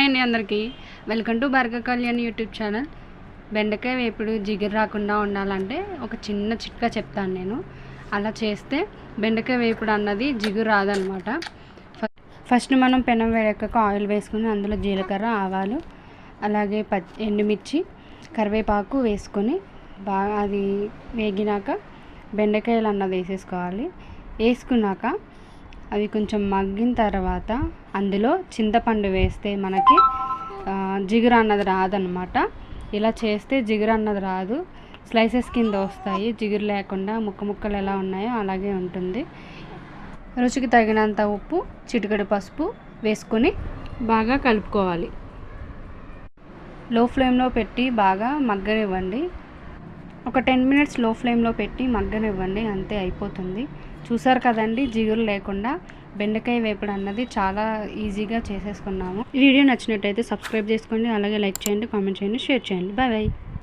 Hi అండి అందరికీ. Welcome to Bharga Kalyan YouTube channel. బెండకాయ వేపుడు జిగురు రాకుండా ఉండాలంటే ఒక చిన్న చిట్కా చెప్తాను నేను. అలా చేస్తే బెండకాయ వేపుడు అన్నది జిగురు రాదనమాట. ఫస్ట్ మనం పెనం వేడెక్కక ఆయిల్ వేసుకుని అందులో జీలకర్ర ఆవాలు అలాగే పచ్చి ఎండుమిర్చి కరివేపాకు వేసుకొని బాగా అది వేగినాక బెండకాయలు అన్నది వేసేసుకోవాలి. వేసుకున్నాక అవి కొంచెం మగ్గిన తర్వాత అందులో చింతపండు వేస్తే మనకి జిగురు అన్నది రాదనమాట ఇలా చేస్తే జిగురు అన్నది రాదు. స్లైసెస్ కింద వస్తాయి. జిగురు లేకుండా ముక్క ముక్కలు ఎలా ఉన్నాయో అలాగే ఉంటుంది. రుచికి తగినంత ఉప్పు చిటికడి పసుపు వేసుకొని బాగా కలుపుకోవాలి. లో ఫ్లేమ్లో పెట్టి బాగా మగ్గనివ్వండి. ఒక టెన్ మినిట్స్లో ఫ్లేమ్లో పెట్టి మగ్గనివ్వండి అంతే అయిపోతుంది. చూసారు కదండి జిగురు లేకుండా బెండకాయ వేపుడు అన్నది చాలా ఈజీగా చేసేసుకున్నాము. ఈ వీడియో నచ్చినట్టయితే సబ్స్క్రైబ్ చేసుకోండి అలాగే లైక్ చేయండి కామెంట్ చేయండి షేర్ చేయండి. Bye bye.